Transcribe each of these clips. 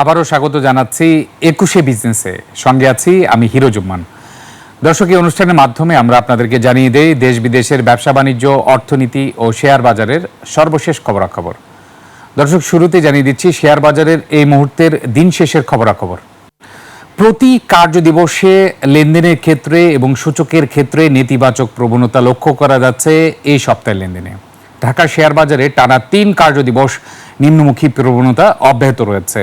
আবারও স্বাগত জানাচ্ছি একুশে বিজনেসে। সঙ্গে আছি আমি হিরো জুম্মান। দর্শক, এই অনুষ্ঠানের মাধ্যমে আমরা আপনাদেরকে জানিয়ে দেই দেশ বিদেশের ব্যবসা, বাণিজ্য, অর্থনীতি ও শেয়ার বাজারের সর্বশেষ খবরাখবর। দর্শক শুরুতে জানিয়ে দিচ্ছি, শেয়ার বাজারের এই মুহূর্তের দিন শেষের খবরাখবর। প্রতি কার্য দিবসে লেনদেনের ক্ষেত্রে এবং সূচকের ক্ষেত্রে নেতিবাচক প্রবণতা লক্ষ্য করা যাচ্ছে এই সপ্তাহের লেনদেনে। ঢাকা শেয়ার বাজারে টানা তিন কার্য দিবস নিম্নমুখী প্রবণতা অব্যাহত রয়েছে।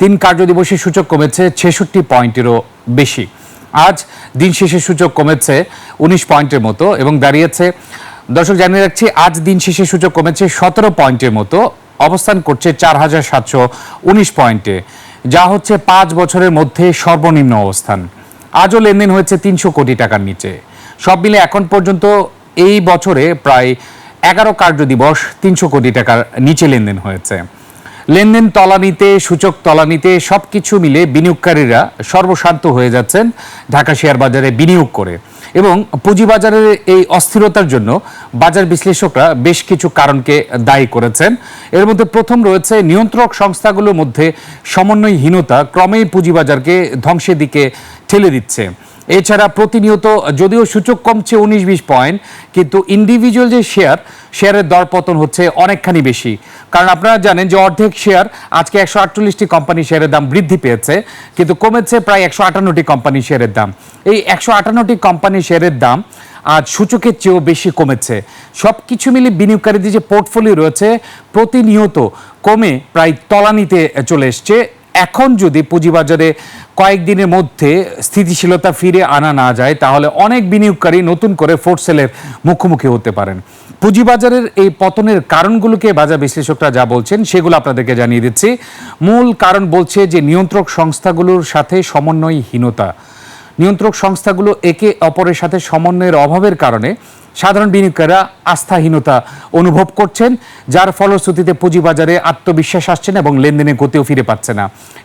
তিন কার্য দিবসে সূচক কমেছে ছেষট্টি পয়েন্টেরও বেশি। আজ দিন শেষে সূচক কমেছে উনিশ পয়েন্টের মতো এবং দাঁড়িয়েছে দর্শক জানিয়ে রাখছি, আজ দিন শেষে সূচক কমেছে সতেরো পয়েন্টের মতো। অবস্থান করছে চার হাজার সাতশো উনিশ পয়েন্টে, যা হচ্ছে পাঁচ বছরের মধ্যে সর্বনিম্ন অবস্থান। আজও লেনদেন হয়েছে তিনশো কোটি টাকার নিচে। সব মিলে এখন পর্যন্ত এই বছরে প্রায় এগারো কার্য দিবস, তিনশো কোটি টাকার নিচে লেনদেন হয়েছে। লেনদেন তলানিতে, সূচক তলানিতে সব কিছু মিলে বিনিয়োগকারীরা সর্বশান্ত হয়ে যাচ্ছেন ঢাকা শেয়ার বাজারে বিনিয়োগ করে। এবং পুঁজিবাজারের এই অস্থিরতার জন্য বাজার বিশ্লেষকরা বেশ কিছু কারণকে দায়ী করেছেন। এর মধ্যে প্রথম রয়েছে নিয়ন্ত্রক সংস্থাগুলোর মধ্যে সমন্বয়হীনতা ক্রমেই পুঁজিবাজারকে ধ্বংসের দিকে ঠেলে দিচ্ছে। এছাড়া প্রতিনিয়ত যদিও সূচক কমছে উনিশ বিশ পয়েন্ট, কিন্তু ইন্ডিভিজুয়াল যে শেয়ার শেয়ারের দর পতন হচ্ছে অনেকখানি বেশি। কারণ আপনারা জানেন যে অর্ধেক শেয়ার আজকে একশো আটচল্লিশটি কোম্পানি শেয়ারের দাম বৃদ্ধি পেয়েছে, কিন্তু কমেছে প্রায় একশো আটান্নটি কোম্পানি শেয়ারের দাম। এই একশো আটান্নটি কোম্পানি শেয়ারের দাম আজ সূচকের চেয়েও বেশি কমেছে। সব কিছু মিলে বিনিয়োগকারীদের যে পোর্টফোলিও রয়েছে, প্রতিনিয়ত কমে প্রায় তলানিতে চলে এসছে। এখন যদি পুঁজিবাজারে কয়েকদিনের মধ্যে স্থিতিশীলতা ফিরে আনা না যায়, তাহলে অনেক বিনিয়োগকারী নতুন করে ফোর্ট সেলের মুখোমুখি হতে পারেন। পুঁজিবাজারের এই পতনের কারণগুলোকে বাজার বিশ্লেষকরা যা বলছেন, সেগুলো আপনাদেরকে জানিয়ে দিচ্ছি। মূল কারণ বলছে যে নিয়ন্ত্রক সংস্থাগুলোর সাথে সমন্বয়হীনতা। নিয়ন্ত্রক সংস্থাগুলো একে অপরের সাথে সমন্বয়ের অভাবের কারণে সাধারণ বিনিয়োগকারীরা আস্থাহীনতা অনুভব করছেন, যার ফলশ্রুতিতে পুঁজিবাজারে আত্মবিশ্বাস আসছে না এবং লেনদেনে গতিও ফিরে পাচ্ছে না।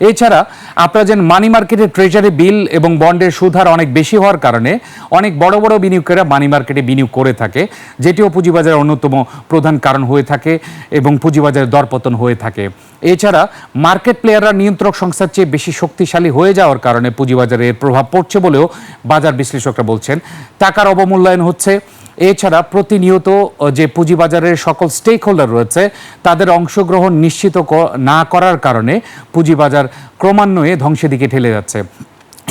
এছাড়া আপনারা যেন মানি মার্কেটে ট্রেজারি বিল এবং বন্ডের সুধার অনেক বেশি হওয়ার কারণে অনেক বড় বড় বিনিয়োগকারীরা মানি মার্কেটে বিনিয়োগ করে থাকে, যেটিও পুঁজিবাজারের অন্যতম প্রধান কারণ হয়ে থাকে এবং পুঁজিবাজারের দরপতন হয়ে থাকে। এছাড়া মার্কেট প্লেয়াররা নিয়ন্ত্রক সংস্থার চেয়ে বেশি শক্তিশালী হয়ে যাওয়ার কারণে পুঁজিবাজারে এর প্রভাব পড়ছে বলেও বাজার বিশ্লেষকরা বলছেন। টাকার অবমূল্যায়ন হচ্ছে এছাড়া প্রতিনিয়ত যে পুঁজিবাজারের সকল স্টেক হোল্ডার রয়েছে, তাদের অংশগ্রহণ নিশ্চিত না করার কারণে পুঁজিবাজার ক্রমান্বয়ে ধ্বংসের দিকে ঠেলে যাচ্ছে।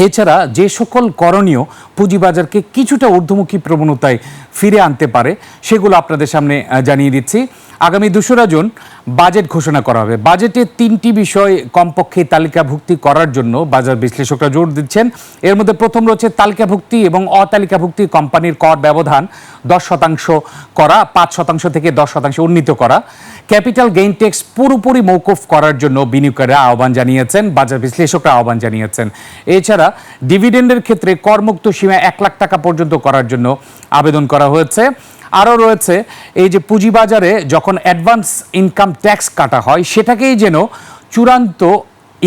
এছাড়া যে সকল করণীয় পুঁজিবাজারকে কিছুটা ঊর্ধ্বমুখী প্রবণতায় ফিরে আনতে পারে, সেগুলো আপনাদের সামনে জানিয়ে দিচ্ছি। আগামী দোসরা জুন বাজেট ঘোষণা করা হবে। বাজেটে তিনটি বিষয় কমপক্ষে তালিকাভুক্তি করার জন্য বাজার বিশ্লেষকরা জোর দিচ্ছেন। এর মধ্যে প্রথম রয়েছে তালিকাভুক্তি এবং অতালিকাভুক্তি কোম্পানির কর ব্যবধান দশ শতাংশ করা, পাঁচ শতাংশ থেকে দশ শতাংশ উন্নীত করা। ক্যাপিটাল গেইন ট্যাক্স পুরোপুরি মৌকুফ করার জন্য বিনিয়োগকারীরা আহ্বান জানিয়েছেন, বাজার বিশ্লেষকরা আহ্বান জানিয়েছেন। এছাড়া ডিভিডেন্ডের ক্ষেত্রে করমুক্ত সীমা এক লাখ টাকা পর্যন্ত করার জন্য আবেদন করা হয়েছে। আরও রয়েছে, এই যে পুঁজিবাজারে যখন অ্যাডভান্স ইনকাম ট্যাক্স কাটা হয়, সেটাকেই যেন চূড়ান্ত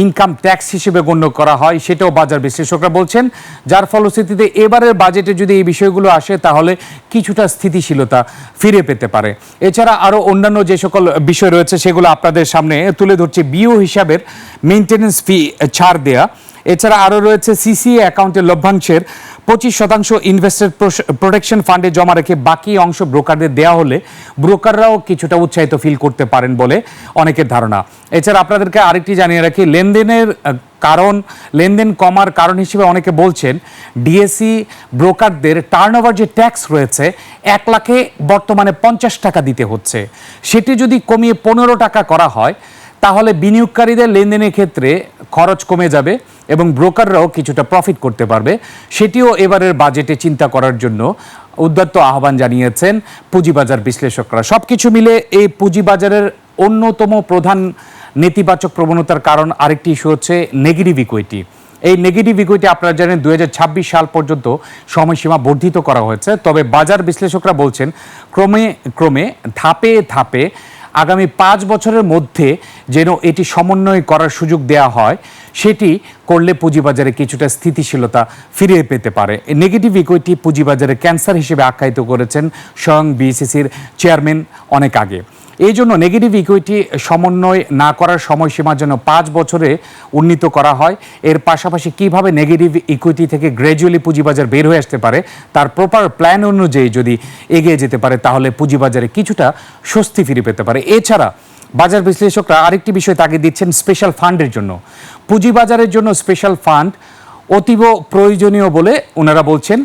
ইনকাম ট্যাক্স হিসেবে গণ্য করা হয়, সেটাও বাজার বিশ্লেষকরা বলছেন। যার ফলশ্রুতিতে এবারের বাজেটে যদি এই বিষয়গুলো আসে, তাহলে কিছুটা স্থিতিশীলতা ফিরে পেতে পারে। এছাড়া আরও অন্যান্য যে সকল বিষয় রয়েছে, সেগুলো আপনাদের সামনে তুলে ধরছে। বিও হিসাবের মেনটেন্যান্স ফি ছাড় দেয়া এছাড়া আরও রয়েছে সিসিএ অ্যাকাউন্টের লভ্যাংশের পঁচিশ শতাংশ ইনভেস্টার প্রোটেকশন ফান্ডে জমা রেখে বাকি অংশ ব্রোকারদের দেওয়া হলে ব্রোকাররাও কিছুটা উৎসাহিত ফিল করতে পারেন বলে অনেকের ধারণা। এছাড়া আপনাদেরকে আরেকটি জানিয়ে রাখি, লেনদেনের কারণ, লেনদেন কমার কারণ হিসেবে অনেকে বলছেন ডিএসসি ব্রোকারদের টার্নওভার যে ট্যাক্স রয়েছে, এক লাখে বর্তমানে পঞ্চাশ টাকা দিতে হচ্ছে। সেটি যদি কমিয়ে পনেরো টাকা করা হয় তাহলে বিনিয়োগকারীদের লেনদেনের ক্ষেত্রে খরচ কমে যাবে এবং ব্রোকাররাও কিছুটা প্রফিট করতে পারবে। সেটিও এবারের বাজেটে চিন্তা করার জন্য উদ্যত্ত আহ্বান জানিয়েছেন পুঁজিবাজার বিশ্লেষকরা। সব কিছু মিলে এই পুঁজিবাজারের অন্যতম প্রধান নেতিবাচক প্রবণতার কারণ আরেকটি ইস্যু হচ্ছে নেগেটিভ ইকুইটি এই নেগেটিভ ইকুইটি আপনারা জানেন দু হাজার ছাব্বিশ সাল পর্যন্ত সময়সীমা বর্ধিত করা হয়েছে। তবে বাজার বিশ্লেষকরা বলছেন, ক্রমে ক্রমে ধাপে ধাপে আগামী পাঁচ বছরের মধ্যে যেন এটি সমন্বয় করার সুযোগ দেয়া হয়, সেটি করলে পুঁজিবাজারে কিছুটা স্থিতিশীলতা ফিরিয়ে পেতে পারে। নেগেটিভ ইকুইটি পুঁজিবাজারে ক্যান্সার হিসেবে আখ্যায়িত করেছেন স্বয়ং বিসিসির চেয়ারম্যান অনেক আগে। এই জন্য নেগেটিভ ইকুইটি সমন্বয় না করার সময়সীমার জন্য পাঁচ বছরে উন্নীত করা হয়। এর পাশাপাশি কীভাবে নেগেটিভ ইকুইটি থেকে গ্র্যাজুয়ালি পুঁজিবাজার বের হয়ে আসতে পারে, তার প্রপার প্ল্যান অনুযায়ী যদি এগিয়ে যেতে পারে, তাহলে পুঁজিবাজারে কিছুটা স্বস্তি ফিরে পেতে পারে। এছাড়া বাজার বিশ্লেষকরা আরেকটি বিষয় তাকে দিচ্ছেন স্পেশাল ফান্ডের জন্য। পুঁজিবাজারের জন্য স্পেশাল ফান্ড অতীব প্রয়োজনীয় বলে ওনারা বলছেন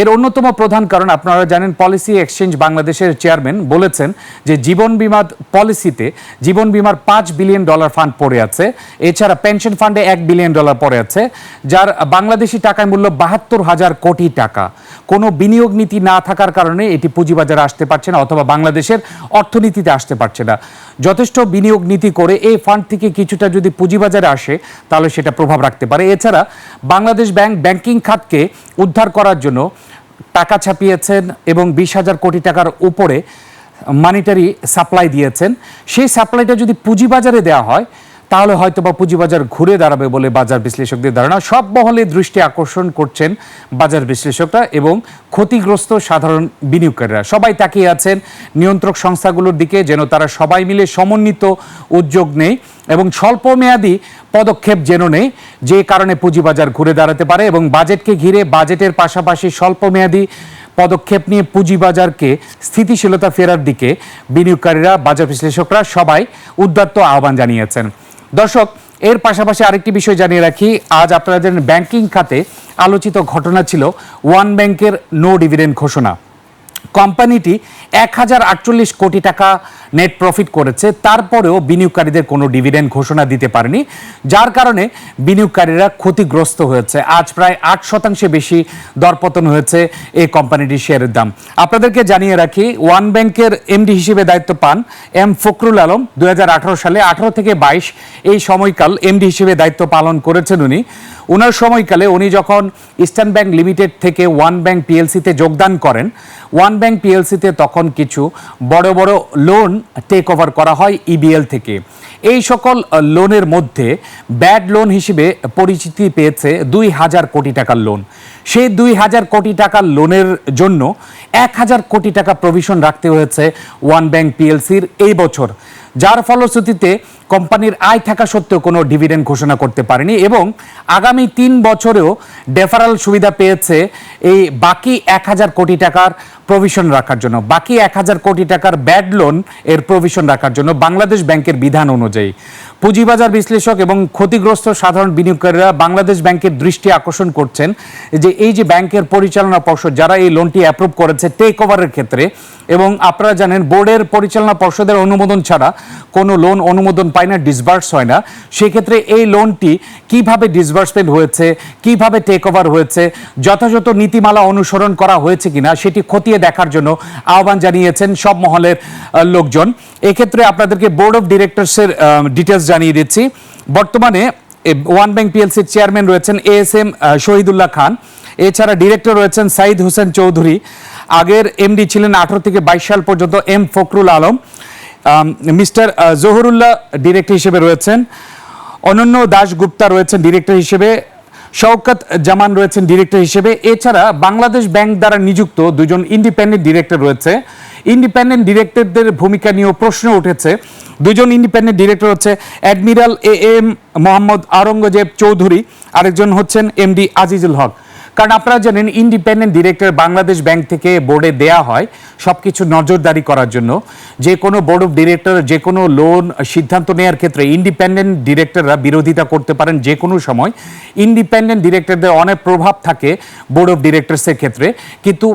এর অন্যতম প্রধান কারণ, আপনারা জানেন পলিসি এক্সচেঞ্জ বাংলাদেশের চেয়ারম্যান বলেছেন যে জীবন বিমা পলিসিতে জীবন বিমার পাঁচ বিলিয়ন ডলার ফান্ড পড়ে আছে। এছাড়া পেনশন ফান্ডে এক বিলিয়ন ডলার পড়ে আছে, যার বাংলাদেশি টাকায় মূল্য বাহাত্তর হাজার কোটি টাকা। কোনো বিনিয়োগ নীতি না থাকার কারণে এটি পুঁজিবাজারে আসতে পারছে না, অথবা বাংলাদেশের অর্থনীতিতে আসতে পারছে না। যথেষ্ট বিনিয়োগ নীতি করে এই ফান্ড থেকে কিছুটা যদি পুঁজিবাজারে আসে, তাহলে সেটা প্রভাব রাখতে পারে। এছাড়া বাংলাদেশ ব্যাংক ব্যাংকিং খাতকে উদ্ধার করার জন্য টাকা ছাপিয়েছেন এবং বিশ হাজার কোটি টাকার উপরে মানিটারি সাপ্লাই দিয়েছেন। সেই সাপ্লাইটা যদি পুঁজিবাজারে দেওয়া হয় তাহলে হয়তো বা পুঁজিবাজার ঘুরে দাঁড়াবে বলে বাজার বিশ্লেষকদের ধারণা। সব মহলে দৃষ্টি আকর্ষণ করছেন বাজার বিশ্লেষকরা এবং ক্ষতিগ্রস্ত সাধারণ বিনিয়োগকারীরা। সবাই তাকিয়ে আছেন নিয়ন্ত্রক সংস্থাগুলোর দিকে, যেন তারা সবাই মিলে সমন্বিত উদ্যোগ নেই এবং স্বল্পমেয়াদী পদক্ষেপ যেন নেই যে কারণে পুঁজিবাজার ঘুরে দাঁড়াতে পারে এবং বাজেটকে ঘিরে বাজেটের পাশাপাশি স্বল্পমেয়াদী পদক্ষেপ নিয়ে পুঁজিবাজারকে স্থিতিশীলতা ফেরার দিকে বিনিয়োগকারীরা, বাজার বিশ্লেষকরা সবাই উদ্যত্ত আহ্বান জানিয়েছেন। দর্শক, এর পাশাপাশি আরেকটি বিষয় জানিয়ে রাখি, আজ আপনারা জানেন ব্যাংকিং খাতে আলোচিত ঘটনা ছিল ওয়ান ব্যাংকের নো ডিভিডেন্ড ঘোষণা। কোম্পানিটি এক হাজার আটচল্লিশ কোটি টাকা নেট প্রফিট করেছে। তারপরেও বিনিয়োগকারীদের কোনো ডিভিডেন্ড ঘোষণা দিতে পারেনি, যার কারণে বিনিয়োগকারীরা ক্ষতিগ্রস্ত হয়েছে। আজ প্রায় আট শতাংশে বেশি দরপতন হয়েছে এই কোম্পানিটির শেয়ারের দাম। আপনাদেরকে জানিয়ে রাখি, ওয়ান ব্যাংকের এমডি হিসেবে দায়িত্ব পান এম ফখরুল আলম। দু হাজার আঠেরো সালে আঠারো থেকে বাইশ এই সময়কাল এমডি হিসেবে দায়িত্ব পালন করেছেন উনি। ওনার সময়কালে উনি যখন ইস্টার্ন ব্যাংক লিমিটেড থেকে ওয়ান ব্যাংক পিএলসিতে যোগদান করেন, ওয়ান ব্যাংক পিএলসিতে তখন কিছু বড় বড় লোন টেক ওভার করা হয় ইবিএল থেকে। এই সকল লোনের মধ্যে ব্যাড লোন হিসেবে পরিচিতি পেয়েছে দুই হাজার কোটি টাকার লোন সেই দুই হাজার কোটি টাকার লোনের জন্য এক হাজার কোটি টাকা প্রভিশন রাখতে হয়েছে ওয়ান ব্যাংক পিএলসির এই বছর। যার ফলশ্রুতিতে কোম্পানির আয় থাকা সত্ত্বেও কোনো ডিভিডেন্ড ঘোষণা করতে পারেনি এবং আগামী তিন বছরেও ডেফারাল সুবিধা পেয়েছে এই বাকি এক হাজার কোটি টাকার প্রভিশন রাখার জন্য। বাকি এক হাজার কোটি টাকার ব্যাড লোন এর প্রভিশন রাখার জন্য বাংলাদেশ ব্যাংকের বিধান অনুযায়ী। পুঁজিবাজার বিশ্লেষক এবং ক্ষতিগ্রস্ত সাধারণ বিনিয়োগকারীরা বাংলাদেশ ব্যাংকের দৃষ্টি আকর্ষণ করছেন যে এই যে ব্যাংকের পরিচালনা পর্ষদ যারা এই লোনটি অ্যাপ্রুভ করেছে টেক ওভারের ক্ষেত্রে এবং আপনারা জানেন বোর্ডের পরিচালনা পর্ষদের অনুমোদন ছাড়া কোনো লোন অনুমোদন পায় না ডিসবার্স হয় না। সেক্ষেত্রে এই লোনটি কীভাবে ডিসবার্সমেন্ট হয়েছে, কীভাবে টেক ওভার হয়েছে, যথাযথ নীতিমালা অনুসরণ করা হয়েছে কিনা সেটি খতিয়ে দেখার জন্য আহ্বান জানিয়েছেন সব মহলের লোকজন। এক্ষেত্রে আপনাদেরকে বোর্ড অফ ডিরেক্টরসের ডিটেলস জানিয়ে দিচ্ছি। বর্তমানে ওয়ান ব্যাংক পিএলসির চেয়ারম্যান রয়েছেন A S M Shahidullah Khan. এছাড়া ডিরেক্টর রয়েছেন সাইদ হোসেন চৌধুরী। আগের এমডি ছিলেন আঠারো থেকে বাইশ সাল পর্যন্ত M Fakhrul Alam. Mister Zahurullah director হিসেবে রয়েছেন। অনন্য দাস গুপ্তা রয়েছেন ডিরেক্টর হিসেবে। শওকত জামান রয়েছেন ডিরেক্টর হিসেবে। এছাড়া বাংলাদেশ ব্যাংক দ্বারা নিযুক্ত দুজন ইন্ডিপেন্ডেন্ট ডিরেক্টর রয়েছে। ইন্ডিপেন্ডেন্ট ডিরেক্টরদের ভূমিকা নিয়েও প্রশ্ন উঠেছে। দুজন ইন্ডিপেন্ডেন্ট ডিরেক্টর হচ্ছে admiral A M Mohammad Aurangzeb Chowdhury, আরেকজন হচ্ছেন এমডি আজিজুল হক। কারণ আপনারা জানেন, ইন্ডিপেন্ডেন্ট ডিরেক্টর বাংলাদেশ ব্যাংক থেকে বোর্ডে দেয়া হয় সব কিছু নজরদারি করার জন্য। যে কোনো বোর্ড অফ ডিরেক্টর, যে কোনো লোন সিদ্ধান্ত নেওয়ার ক্ষেত্রে ইন্ডিপেন্ডেন্ট ডিরেক্টররা বিরোধিতা করতে পারেন যে কোনো সময়। ইন্ডিপেন্ডেন্ট ডিরেক্টরদের অনেক প্রভাব থাকে বোর্ড অফ ডিরেক্টরসের ক্ষেত্রে। কিন্তু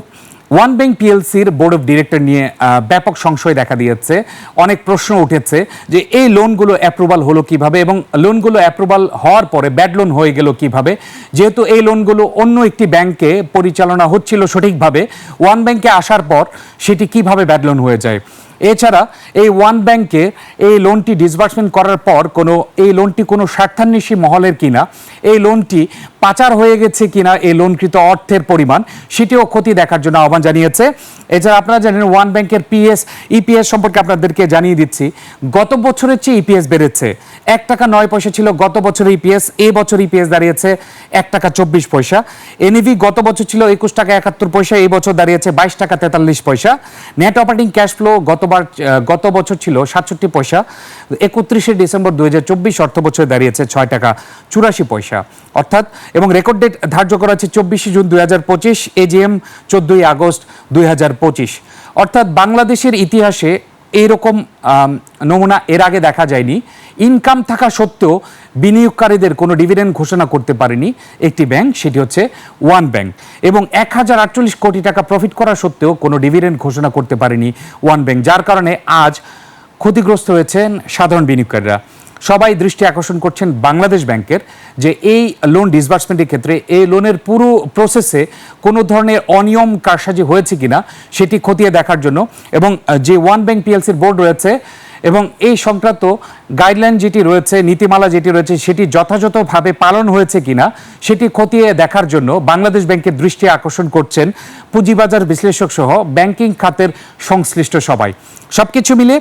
ওয়ান ব্যাংক পিএলসির বোর্ড অফ ডিরেক্টর নিয়ে ব্যাপক সংশয় দেখা দিয়েছে। অনেক প্রশ্ন উঠেছে যে এই লোনগুলো অ্যাপ্রুভাল হলো কীভাবে এবং লোনগুলো অ্যাপ্রুভাল হওয়ার পরে ব্যাড লোন হয়ে গেল কীভাবে? যেহেতু এই লোনগুলো অন্য একটি ব্যাংকে পরিচালনা হচ্ছিল সঠিকভাবে ওয়ান ব্যাংকে আসার পর সেটি কীভাবে ব্যাড লোন হয়ে যায়? এছাড়া এই ওয়ান ব্যাংকে এই লোনটি ডিসবার্সমেন্ট করার পর কোনো, এই লোনটি কোনো স্বার্থান্বেষী মহলের কিনা, এই লোনটি পাচার হয়ে গেছে কিনা, এই লোনকৃত অর্থের পরিমাণ, সেটিও ক্ষতি দেখার জন্য আহ্বান জানিয়েছে। এছাড়া আপনারা জানেন ওয়ান ব্যাংকের পিএস ইপিএস সম্পর্কে আপনাদেরকে জানিয়ে দিচ্ছি, গত বছরের চেয়ে ইপিএস বেড়েছে। এক টাকা নয় পয়সা ছিল গত বছর ইপিএস এ বছর ইপিএস দাঁড়িয়েছে এক টাকা চব্বিশ পয়সা। এনইভি গত বছর ছিল একুশ টাকা একাত্তর পয়সা এই বছর দাঁড়িয়েছে বাইশ টাকা তেতাল্লিশ পয়সা। নেট অপারেটিং ক্যাশ ফ্লো গত গতবার গত বছর ছিল সাতষট্টি পয়সা, একত্রিশে ডিসেম্বর দুই হাজার চব্বিশ অর্থ বছরে দাঁড়িয়েছে ছয় টাকা চুরাশি পয়সা। অর্থাৎ, এবং রেকর্ড ডেট ধার্য করা হচ্ছে চব্বিশে জুন দুই হাজার পঁচিশ এজিএম চোদ্দই আগস্ট দুই হাজার পঁচিশ। অর্থাৎ, বাংলাদেশের ইতিহাসে এইরকম আম, নমুনা এর আগে দেখা যায়নি। ইনকাম থাকা সত্ত্বেও বিনিয়োগকারীদের কোনো ডিভিডেন্ড ঘোষণা করতে পারেনি একটি ব্যাংক সেটি হচ্ছে ওয়ান ব্যাংক। এবং এক হাজার আটচল্লিশ কোটি টাকা প্রফিট করা সত্ত্বেও কোনো ডিভিডেন্ড ঘোষণা করতে পারেনি ওয়ান ব্যাংক যার কারণে আজ ক্ষতিগ্রস্ত হয়েছেন সাধারণ বিনিয়োগকারীরা। সবাই দৃষ্টি আকর্ষণ করছেন বাংলাদেশ ব্যাংকের যে এই লোন ডিসবার্সমেন্টের ক্ষেত্রে এই লোনের পুরো প্রসেসে কোনো ধরনের অনিয়ম কারসাজি হয়েছে কিনা সেটি খতিয়ে দেখার জন্য এবং যে ওয়ান ব্যাংক পিএলসির বোর্ড রয়েছে এবং এই সংক্রান্ত গাইডলাইন যেটি রয়েছে, নীতিমালা যেটি রয়েছে, সেটি যথাযথভাবে পালন হয়েছে কিনা সেটি খতিয়ে দেখার জন্য বাংলাদেশ ব্যাংকের দৃষ্টি আকর্ষণ করছেন পুঁজিবাজার বিশ্লেষক সহ ব্যাংকিং খাতের সংশ্লিষ্ট সবাই। সবকিছু মিলে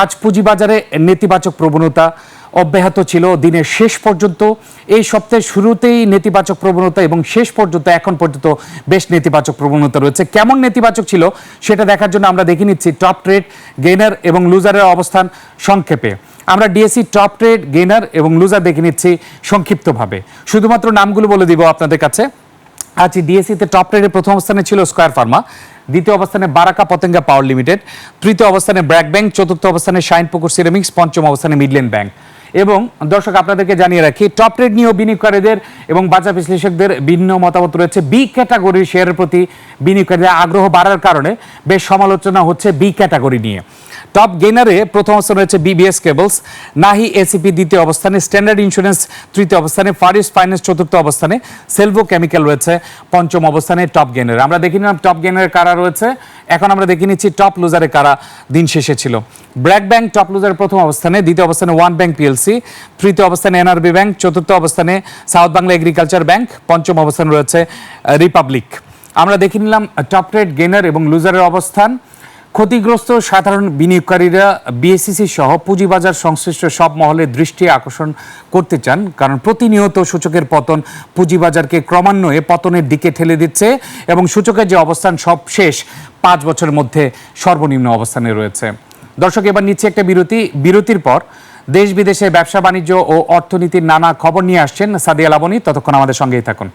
আজ পুঁজিবাজারে নেতিবাচক প্রবণতা অব্যাহত ছিল। দিনের শেষ পর্যন্ত এই সপ্তাহের শুরুতেই নেতিবাচক প্রবণতা এবং শেষ পর্যন্ত এখন পর্যন্ত বেশ নেতিবাচক প্রবণতা রয়েছে। কেমন নেতিবাচক ছিল সেটা দেখার জন্য আমরা দেখে নিচ্ছি টপ ট্রেড, গেইনার এবং লুজারের অবস্থান সংক্ষেপে। আমরা ডিএসসি টপ ট্রেড, গেইনার এবং লুজার দেখে নিচ্ছি সংক্ষিপ্তভাবে। শুধুমাত্র নামগুলো বলে দিব আপনাদের কাছে। আজ ডিএসসিতে টপ ট্রেডের প্রথম অবস্থানে ছিল স্কোয়ার ফার্মা দ্বিতীয় অবস্থানে বারাকা পতেঙ্গা পাওয়ার লিমিটেড তৃতীয় অবস্থানে ব্র্যাক ব্যাংক চতুর্থ অবস্থানে শাইনপুকুর সিরামিক্স পঞ্চম অবস্থানে মিডল্যান্ড ব্যাংক এবং দর্শক, আপনাদেরকে জানিয়ে রাখি টপ ট্রেড নিয়েও বিনিয়োগকারীদের এবং বাজার বিশ্লেষকদের ভিন্ন মতামত রয়েছে। বি ক্যাটাগরির শেয়ারের প্রতি বিনিয়োগকারীদের আগ্রহ বাড়ার কারণে বেশ সমালোচনা হচ্ছে বি ক্যাটাগরি নিয়ে। টপ গেনারে প্রথম অবস্থান রয়েছে বিবিএস কেবলস নাহি এসিপি দ্বিতীয় অবস্থানে স্ট্যান্ডার্ড ইন্স্যুরেন্স তৃতীয় অবস্থানে ফারিস ফাইন্যান্স চতুর্থ অবস্থানে সেলভো কেমিক্যাল রয়েছে পঞ্চম অবস্থানে টপ গেনার আমরা দেখে নিলাম টপ গেনারের কারা রয়েছে। এখন আমরা দেখে নিচ্ছি টপ লুজারে কারা দিন শেষে ছিল। ব্র্যাক ব্যাংক টপ লুজারের প্রথম অবস্থানে, দ্বিতীয় অবস্থানে ওয়ান ব্যাংক পিএলসি তৃতীয় অবস্থানে এনআরবি ব্যাংক চতুর্থ অবস্থানে সাউথ বাংলা এগ্রিকালচার ব্যাংক পঞ্চম অবস্থানে রয়েছে রিপাবলিক আমরা দেখে নিলাম টপ রেট গেনার এবং লুজারের অবস্থান। ক্ষতিগ্রস্ত সাধারণ বিনিয়োগকারীরা বিএসসিসি সহ পুঁজিবাজার সংশ্লিষ্ট সব মহলের দৃষ্টি আকর্ষণ করতে চান, কারণ প্রতিনিয়ত সূচকের পতন পুঁজিবাজারকে ক্রমান্বয়ে পতনের দিকে ঠেলে দিচ্ছে এবং সূচকের যে অবস্থান সব শেষ পাঁচ বছরের মধ্যে সর্বনিম্ন অবস্থানে রয়েছে। দর্শক, এবার নিচ্ছে একটা বিরতি। বিরতির পর দেশ বিদেশে ব্যবসা, বাণিজ্য ও অর্থনীতির নানা খবর নিয়ে আসছেন সাদিয়া লাবনী। ততক্ষণ আমাদের সঙ্গেই থাকুন।